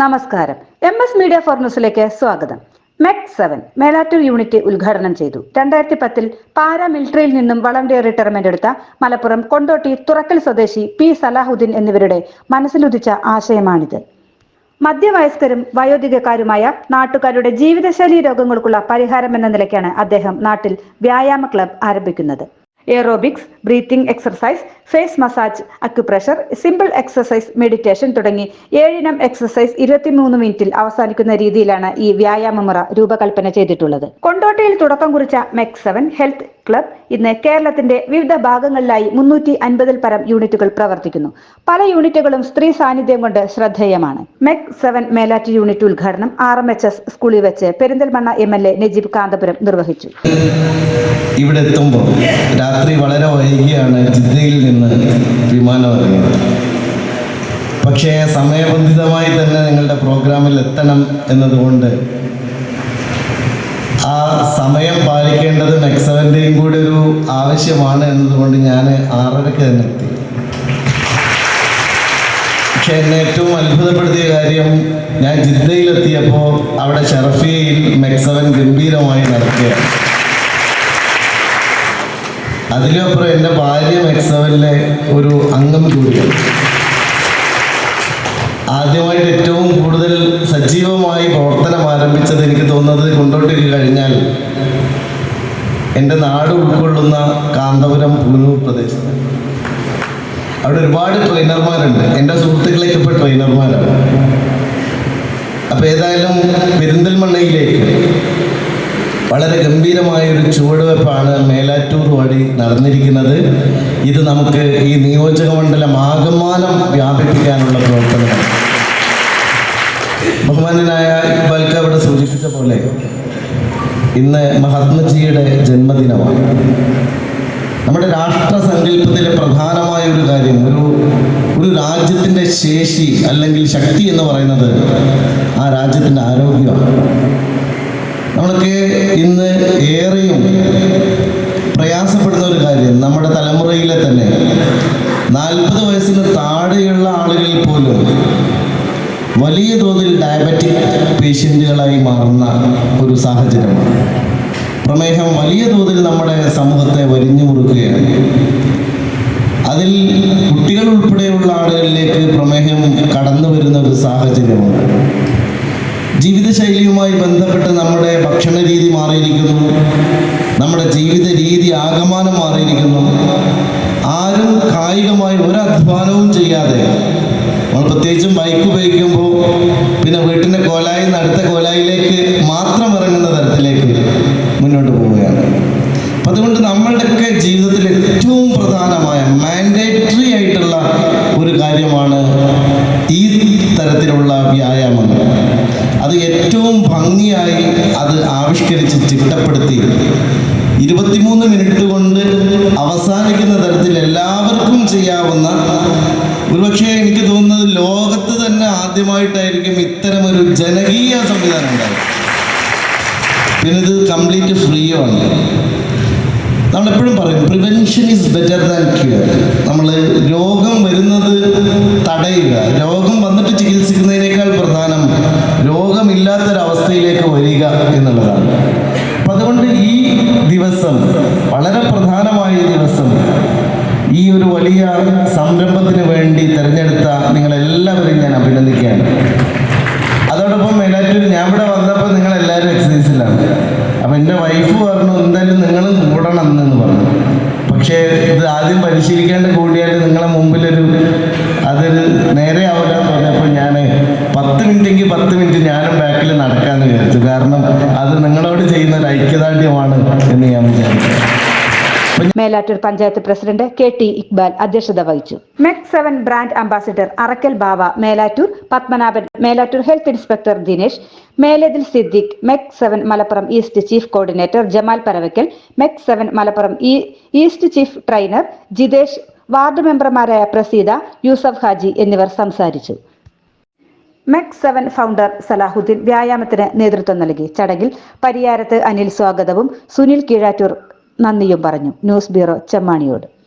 നമസ്കാരം. M S media for ന്യൂസിലേക്ക് സ്വാഗതം. മെക് സെവൻ മേലാറ്റൂർ യൂണിറ്റ് ഉദ്ഘാടനം ചെയ്തു. രണ്ടായിരത്തി പത്തിൽ പാരാമിലിറ്ററിയിൽ നിന്നും വളണ്ടിയർ റിട്ടയർമെന്റ് എടുത്ത മലപ്പുറം കൊണ്ടോട്ടി തുറക്കൽ സ്വദേശി പി സലാഹുദ്ദീൻ എന്നിവരുടെ മനസ്സിലുദിച്ച ആശയമാണിത്. മധ്യവയസ്കരും വയോധികക്കാരുമായ നാട്ടുകാരുടെ ജീവിതശൈലി രോഗങ്ങൾക്കുള്ള പരിഹാരം എന്ന നിലയ്ക്കാണ് അദ്ദേഹം നാട്ടിൽ വ്യായാമ ക്ലബ് ആരംഭിക്കുന്നത്. Aerobics breathing exercise face massage acupressure simple exercise meditation തുടങ്ങി ഏഴിനം എക്സർസൈസ് ഇരുപത്തിമൂന്ന് മിനിറ്റിൽ അവസാനിക്കുന്ന രീതിയിലാണ് ഈ വ്യായാമമുറ രൂപകൽപ്പന ചെയ്തിട്ടുള്ളത്. കൊണ്ടോട്ടയിൽ തുടക്കം കുറിച്ച മെക് സെവൻ ഹെൽത്ത് ക്ലബ് ഇന്ന് കേരളത്തിന്റെ വിവിധ ഭാഗങ്ങളിലായി മുന്നൂറ്റി അൻപതിൽ പരം യൂണിറ്റുകൾ പ്രവർത്തിക്കുന്നു. പല യൂണിറ്റുകളും സ്ത്രീ സാന്നിധ്യം കൊണ്ട് ശ്രദ്ധേയമാണ്. മെക് സെവൻ മേലാറ്റ് യൂണിറ്റ് ഉദ്ഘാടനം ആർ എം എച്ച് എസ് സ്കൂളിൽ വെച്ച് Perinthalmanna M L A Najeeb Kanthapuram നിർവഹിച്ചു. ഇവിടെ എത്തുമ്പോൾ രാത്രി വളരെ വൈകിയാണ് ജിദ്ദയിൽ നിന്ന് വിമാനം പക്ഷേ സമയബന്ധിതമായി തന്നെ നിങ്ങളുടെ പ്രോഗ്രാമിൽ എത്തണം എന്നതുകൊണ്ട് ആ സമയം പാലിക്കേണ്ടത് മെക്സവന്റെയും കൂടെ ഒരു ആവശ്യമാണ് എന്നതുകൊണ്ട് ഞാൻ ആറരയ്ക്ക് തന്നെ എത്തി. പക്ഷെ എന്നെ ഏറ്റവും അത്ഭുതപ്പെടുത്തിയ കാര്യം ഞാൻ ജിദ്ദയിലെത്തിയപ്പോൾ അവിടെ ഷറഫിയയിൽ മെക്സവൻ ഗംഭീരമായി നടക്കുകയാണ്. അതിനപ്പുറം എന്റെ ഭാര്യ മെക്സവനിലെ ഒരു അംഗം കൂടിയാണ് ആദ്യമായിട്ട് ഏറ്റവും കൂടുതൽ സജീവമായി പ്രവർത്തനം ആരംഭിച്ചത് എനിക്ക് തോന്നുന്നത് കൊണ്ടോട്ടേക്ക് കഴിഞ്ഞാൽ എന്റെ നാട് ഉൾക്കൊള്ളുന്ന കാന്തപുരം പൂനൂർ പ്രദേശം. അവിടെ ഒരുപാട് ട്രെയിനർമാരുണ്ട്. എന്റെ സുഹൃത്തുക്കളൊക്കെ ഇപ്പോൾ ട്രെയിനർമാരാണ്. അപ്പം ഏതായാലും പെരിന്തൽമണ്ണയിലേക്ക് വളരെ ഗംഭീരമായ ഒരു ചുവടുവെപ്പാണ് മേലാറ്റൂർ വഴി നടന്നിരിക്കുന്നത്. ഇത് നമുക്ക് ഈ നിയോജക മണ്ഡലം ആകമാനം വ്യാപിപ്പിക്കാനുള്ള ഇക്ബാൽ ഇക്ബാൽക്ക് അവിടെ സൂചിപ്പിച്ച പോലെ ഇന്ന് മഹാത്മജിയുടെ ജന്മദിനമാണ്. നമ്മുടെ രാഷ്ട്ര സങ്കല്പത്തിലെ പ്രധാനമായ ഒരു കാര്യം ഒരു ഒരു രാജ്യത്തിന്റെ ശേഷി അല്ലെങ്കിൽ ശക്തി എന്ന് പറയുന്നത് ആ രാജ്യത്തിന്റെ ആരോഗ്യമാണ്. നമ്മളൊക്കെ ഇന്ന് ഏറെയും പ്രയാസപ്പെടുന്ന ഒരു കാര്യം നമ്മുടെ തലമുറയിലെ തന്നെ നാൽപ്പത് വയസ്സിന് താഴെയുള്ള ആളുകളിൽ പോലും വലിയ തോതിൽ ഡയബറ്റിക് പേഷ്യന്റുകളായി മാറുന്ന ഒരു സാഹചര്യമാണ് പ്രമേഹം വലിയ തോതിൽ നമ്മുടെ സമൂഹത്തെ വരിഞ്ഞു മുറുക്കുകയാണ്. അതിൽ കുട്ടികൾ ഉൾപ്പെടെയുള്ള ആളുകളിലേക്ക് പ്രമേഹം കടന്നു വരുന്ന ഒരു സാഹചര്യമാണ് ജീവിതശൈലിയുമായി ബന്ധപ്പെട്ട് നമ്മുടെ ഭക്ഷണ രീതി മാറിയിരിക്കുന്നു. നമ്മുടെ ജീവിത രീതി ആകമാനം മാറിയിരിക്കുന്നു. ആരും കായികമായി ഒരു അധ്വാനവും ചെയ്യാതെ പ്രത്യേകിച്ചും ബൈക്ക് ഉപയോഗിക്കുമ്പോൾ പിന്നെ വീട്ടിന്റെ കോലായിൽ നിന്ന് അടുത്ത കോലായിലേക്ക് മാത്രം ഇറങ്ങുന്ന തരത്തിലേക്ക് മുന്നോട്ട് പോവുകയാണ്. അപ്പം അതുകൊണ്ട് നമ്മളുടെയൊക്കെ ജീവിതത്തിൽ ഏറ്റവും പ്രധാനമായ മാൻഡേറ്ററി ആയിട്ടുള്ള ഒരു കാര്യമാണ് ഈ തരത്തിലുള്ള വ്യായാമങ്ങൾ അത് ഏറ്റവും ഭംഗിയായി അത് ആവിഷ്കരിച്ച് ചിട്ടപ്പെടുത്തി ഇരുപത്തിമൂന്ന് മിനിറ്റ് കൊണ്ട് അവസാനിക്കുന്ന തരത്തിൽ എല്ലാവർക്കും ചെയ്യാവുന്ന ഒരുപക്ഷെ എനിക്ക് തോന്നുന്നത് ലോകത്ത് തന്നെ ആദ്യമായിട്ടായിരിക്കും ഇത്തരം ഒരു ജനകീയ സംവിധാനം ഉണ്ടാകും പിന്നെ ഇത് കംപ്ലീറ്റ് ഫ്രീയുമാണ് നമ്മളെപ്പോഴും പറയും prevention is better than cure നമ്മൾ രോഗം വരുന്നത് തടയുക. രോഗം വന്നിട്ട് ചികിത്സിക്കുന്നതിനേക്കാൾ പ്രധാനം രോഗമില്ലാത്തൊരവസ്ഥയിലേക്ക് വരിക എന്നുള്ളതാണ്. അപ്പം അതുകൊണ്ട് ഈ ദിവസം വളരെ പ്രധാനമായ ദിവസം ഈ ഒരു വലിയ സംരംഭത്തിന് വേണ്ടി തിരഞ്ഞെടുത്ത പത്ത് മിനിറ്റ് ഞാനും ബാക്കിൽ നടക്കാന്ന് വിചാരിച്ചു. കാരണം അത് നിങ്ങളോട് ചെയ്യുന്ന ഒരു ഐക്യദാർഢ്യമാണ് എന്ന് ഞാൻ വിചാരിച്ചു. Melattur panchayat president K T Iqbal അധ്യക്ഷത വഹിച്ചു. MEC seven brand ambassador Arakkal Bava Melattur Padmanabhan Melattur health inspector Dinesh Melathil Siddique MEC seven Malappuram east chief coordinator Jamal Paravakkal MEC seven Malappuram east chief trainer Jithesh ward മെമ്പർമാരായ പ്രസീത യൂസഫ് ഹാജി എന്നിവർ സംസാരിച്ചു. MEC seven founder Salahuddin വ്യായാമത്തിന് നേതൃത്വം നൽകി. ചടങ്ങിൽ പരിയാരത്ത് അനിൽ സ്വാഗതവും സുനിൽ കീഴാറ്റൂർ നന്ദിയും പറഞ്ഞു. News bureau Chemmaniyode.